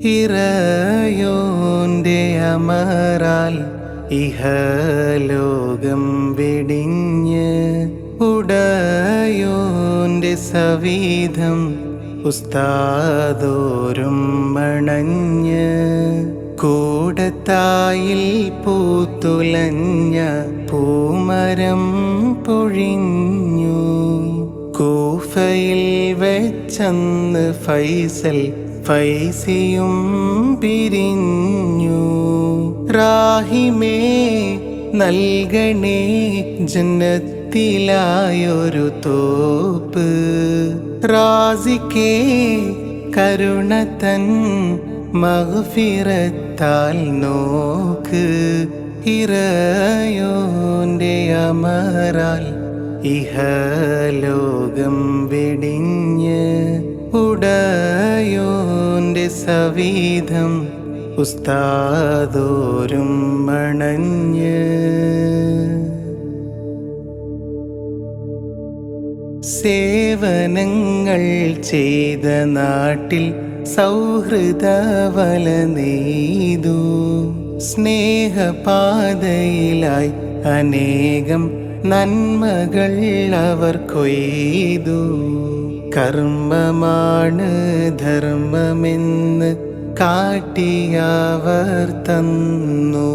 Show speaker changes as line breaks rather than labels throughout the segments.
ഇറയോന്റെ അമറാൽ ഇഹലോകം വെടിഞ്ഞ് ഉടയോന്റെ സവീതം ഉസ്താദോരും മണഞ്ഞ് കൂടത്തായിൽ പൂത്തുലഞ്ഞ പൂമരം പൊഴിഞ്ഞു കൂഫയിൽ വെച്ചന്ന് ഫൈസൽ ഫൈസിയും പിരിഞ്ഞു. റാഹിമേ നൽകണേ ജന്നത്തിലായൊരു തോപ്പ്. റാസിക്കേ കരുണത്തൻ മഹഫിറത്താൽ നോക്ക്. ഇറയോന്റെ അമറാൽ ഇഹലോകം വെടിഞ്ഞ് ഉടയോന്റെ സവിധം ഉസ്താദോരും മണഞ്ഞ്. സേവനങ്ങൾ ചെയ്ത നാട്ടിൽ സൗഹൃദ വല നെയ്തു. സ്നേഹപാതയിലായി അനേകം നന്മകൾ അവർ കൊയ്തു. കർമ്മമാണ് ധർമ്മമെന്ന് കാട്ടിയവർ തന്നു.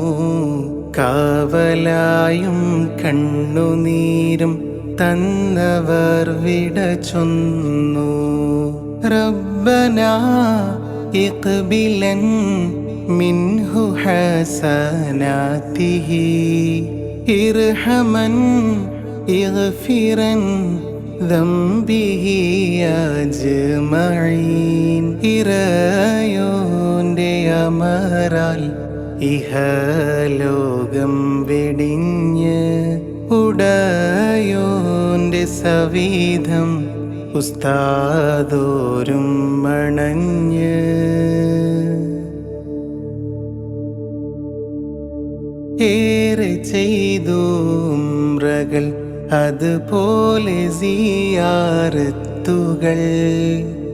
കാവലായും കണ്ണുനീരും തന്നവർ വിട ചൊന്നു. റബ്ബന ഇഖ്ബിലൻ മിൻഹു ഹസനാതിഹി ഇർഹമൻ ഇഗ്ഫിറൻ ذنبه അജ്മഈൻ ഇറയോന്റെ അമറാൽ ഇഹലോകം വെടിഞ്ഞ് ഉടയോന്റെ സവിധം ഉസ്താദോരും മണഞ്ഞ് ഏറെ ചെയ്തു ഉംറകൾ അതുപോലെ സിയാറത്തുകൾ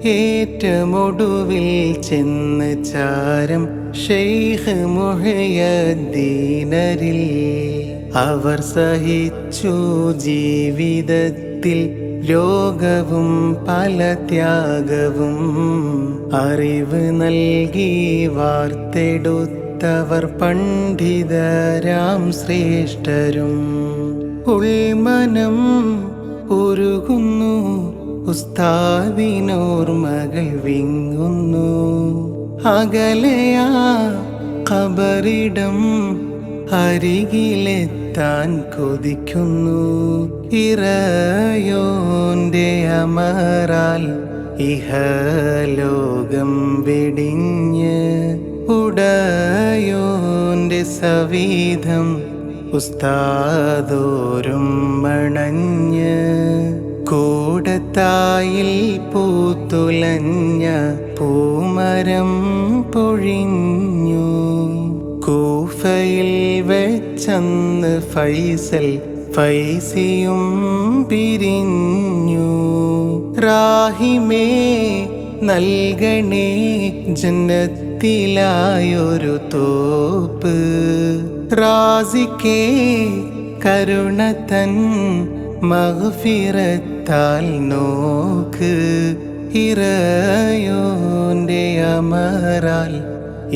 ഏറ്റമൊടുവിൽ ചെന്ന് ചാരം ഷെയ്ഖ് മുഹയദ്ദീനരിൽ അവർ സഹിച്ചു ജീവിതത്തിൽ രോഗവും പല ത്യാഗവും. അറിവ് നൽകി വാർത്തെടുത്തവർ പണ്ഡിതരാം ശ്രേഷ്ഠരും. ഉൾമനം ഉരുകുന്നു. ഉസ്താവിനോർമകൾ വിങ്ങുന്നു. അകലയാ കബറിടം അരികിലെത്താൻ കൊതിക്കുന്നു. ഇറയോന്റെ അമറാൽ ഇഹലോകം വെടിഞ്ഞ്. ഉടയോന്റെ സവിധം ഉസ്താദോരും മണഞ്ഞ് കൂടത്തായിൽ പൂത്തുലഞ്ഞ പൂമരം പൊഴിഞ്ഞു. കൂഫയിൽ വെച്ചന്ന് ഫൈസൽ ഫൈസിയും പിരിഞ്ഞു. റാഹിമേ നൽകണേ ജന്നത്തിലായൊരു തോപ്പ്. റാസിക്കേ കരുണതൻ മഹഫിറത്താൽ നോക്ക്. ഇറയോന്റെ അമറാൽ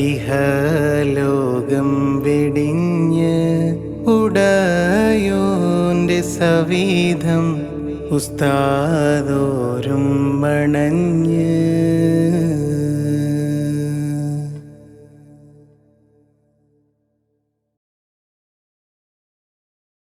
ഇഹലോകം വെടിഞ്ഞ് ഉടയോന്റെ സവീതം ഉസ്താദോരും മണഞ്ഞ്.